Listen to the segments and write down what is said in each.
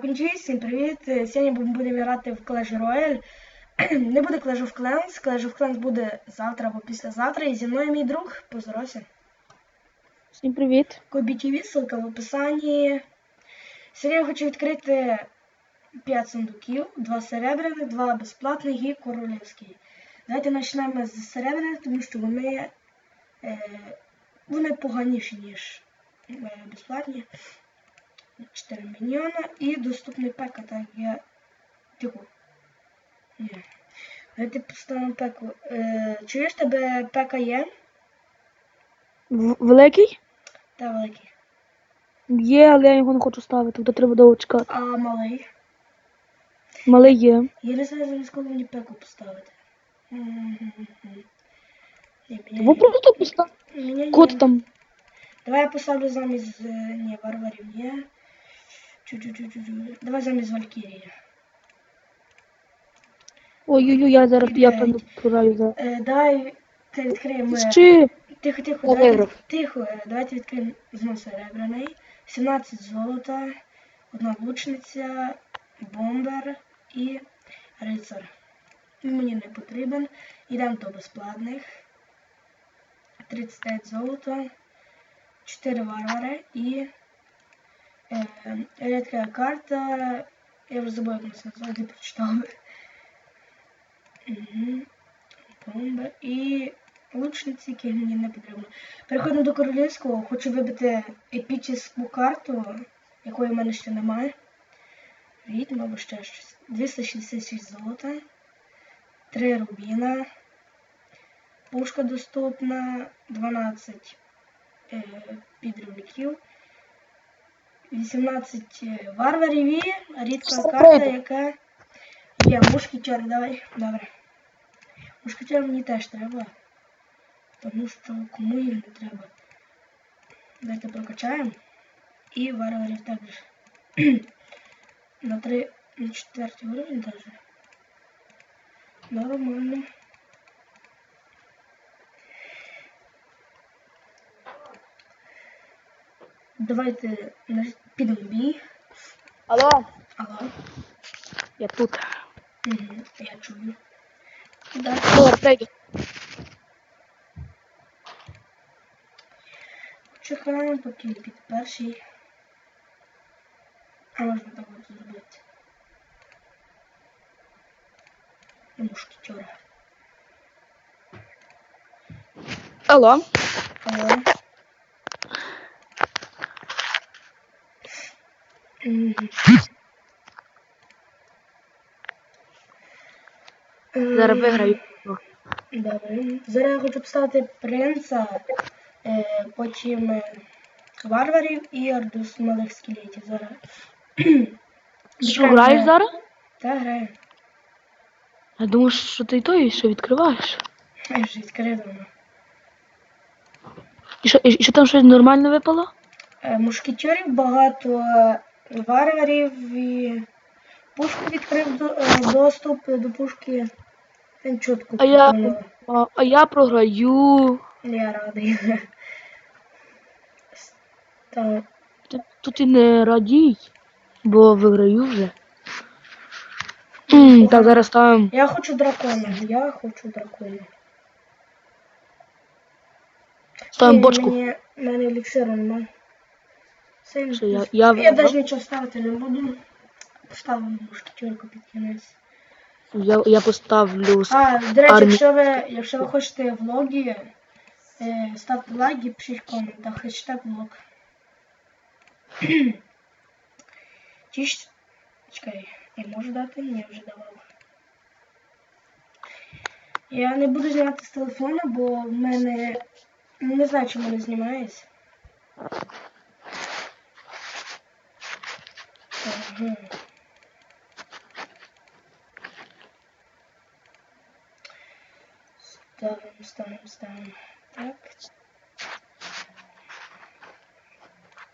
Кунджі, всім привіт! Сьогодні ми будемо грати в Clash Royale. Не буде Clash of Clans, Clash of Clans буде завтра або післязавтра. І зі мною мій друг, поздоровся. Всім привіт. Кобі ТВ, ссылка в описанні. Сьогодні я хочу відкрити 5 сундуків, 2 серебряних, 2 безплатних і королівський. Давайте почнемо з серебряних, тому що вони, е, вони поганіші, ніж е, безплатні. 4 мільйона і доступний пека, так я. Тихо. Ні. Давайте поставимо пеку. Е, чуєш тебе пека є? В- великий? Та великий. Є, але я його не хочу ставити, то треба довго чекати. А малий. Малий є. Я не знаю, замість кого мені пеку поставити. Ні, мене є. просто постав. Мене є. Кот там. Давай я поставлю замість. е, Ні, варварів ні. Чу-чу-чу-чу-чу. Давай замість Валькірії. Ой-ой-ой, я зараз я програю зараз. Е, давай це відкриємо. Ще. Тихо, тихо, давайте, виграв. тихо, е, давайте відкриємо знов серебряний. 17 золота, одна лучниця, бомбер і рицар. Він Мені не потрібен. Йдемо до безплатних. 35 золота, 4 варвари і рідка карта. Я як вона це називається, прочитав. Угу. Бомба і лучниці, які мені не потрібно. Переходимо до королівського. Хочу вибити епічну карту, якої в мене ще немає. Відьма або ще щось. 266 золота. 3 рубіна. Пушка доступна. 12 е, підривників. 18 е, варварів і рідка Все карта, пройде. яка є. Мушкетер, давай. Добре. Мушкетер мені теж треба. Тому що кому їх не треба. Давайте прокачаємо. І варварів також. на 3, на 4 уровень даже. Нормально. Давайте на- підемо в бій. Алло, Алло. я тут. Угу, я чую. Да. Чекаємо, поки піде перший. А можна так от зробити. І мушкетера. Алло. Алло. Зараз виграю. Добре. Зараз я хочу поставити принца, е, потім е, варварів і орду з малих скелетів. Зараз. Що граєш зараз? Та граю. Я думаю, що ти той, що відкриваєш. Я вже відкрив давно. І що, і, що там щось нормально випало? Е, Мушкетерів багато, варварів і пушку відкрив до- е, доступ до пушки. Він А я, а, а я програю. Я радий. Так. Тут, і не радій, бо виграю вже. Так, зараз ставимо. Я хочу дракона. Я хочу дракона. Ставимо бочку. Мені, мене еліксиру нема. Це Що я, я, я виграв. навіть нічого ставити не буду. Поставимо мушкетерку під кінець. я, я поставлю А, до речі, Армі- якщо ви, якщо ви хочете влоги, е, ставте лайки, пишіть в коментах, хештег влог. Чи ж... Чекай, я можу дати? Ні, вже давав. Я не буду знімати з телефона, бо в мене... ну, Не знаю, чому не знімається. Ставим, ставим, ставим. Так.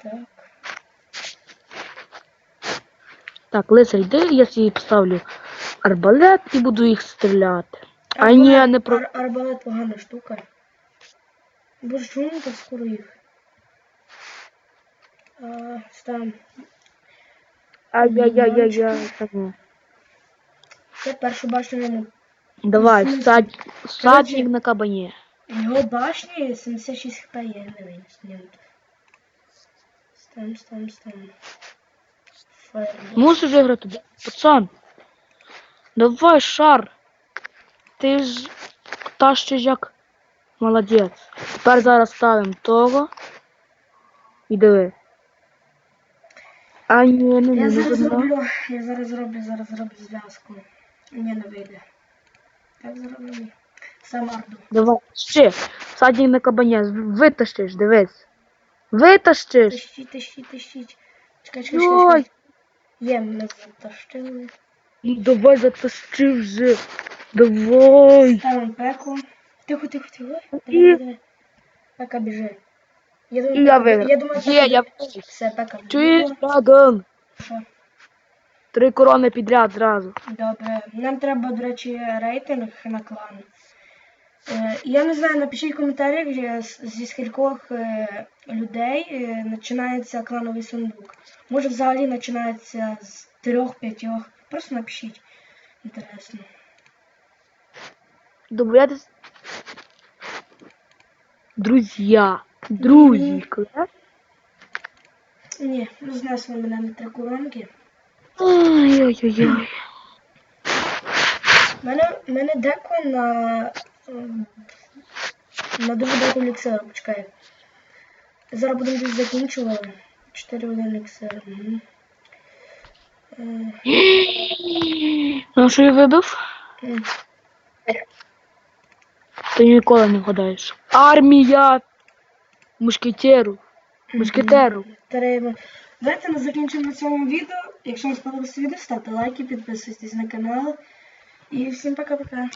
Так. Так, лицар йди, я собі поставлю арбалет і буду їх стріляти. А ні, не про. Ар- арбалет погана штука. Боже, чому так скоро їх? А, ставим. Ай-яй-яй-яй-яй. та. Це першу башню йому. Давай, Смисл? всад... всадник на кабані. Його башні 76 хп є, не винес. Стам, стам, стам. Фаербол. Мусиш виграти, да? пацан. Давай, шар. Ти ж тащиш як молодець. Тепер зараз ставимо того. І диви. А ні, не Я зараз зроблю, я зараз зроблю, зараз зроблю зв'язку. Ні, не вийде. Так зроблю. ні. Сам арду. Давай, ще. Всадник на кабані. Витащиш, дивись. Витащиш. Тащіть, тащіть, тащіть. Чекай, чекай, чекай. Йой. Є, мене затащили. Ну давай затащи вже. Давай. Ставим пеку. Тихо, тихо, тихо. І- Давай, давай. Пека біжи. Я думаю, І я виграв. Я думаю, Є, я виграв. Все, пека. Чуєш. Драгон? Що? Три корони підряд зразу. Добре. Нам треба, до речі, рейтинг на клан. Е, Я не знаю, напишіть в коментарях, е, з- зі скількох е, людей е, починається клановий сундук. Може взагалі починається з трьох-п'ятьох. Просто напишіть. Інтересно. Домовлятись. Друзья. Друзі. клас. Ні, ну знесли мене на три коронки. Ой-ой-ой. Мене, мене деко на. На дуже деко еліксиру, почекай. Зараз будемо десь закінчувати. 4 один еліксир. Угу. Ну що я вибив? Ти ніколи не вгадаєш. Армія мушкетеру. Мушкетеру. Треба. Давайте ми закінчимо на цьому відео. Якщо вам сподобалося відео, ставте лайки, підписуйтесь на канал. І всім пока-пока.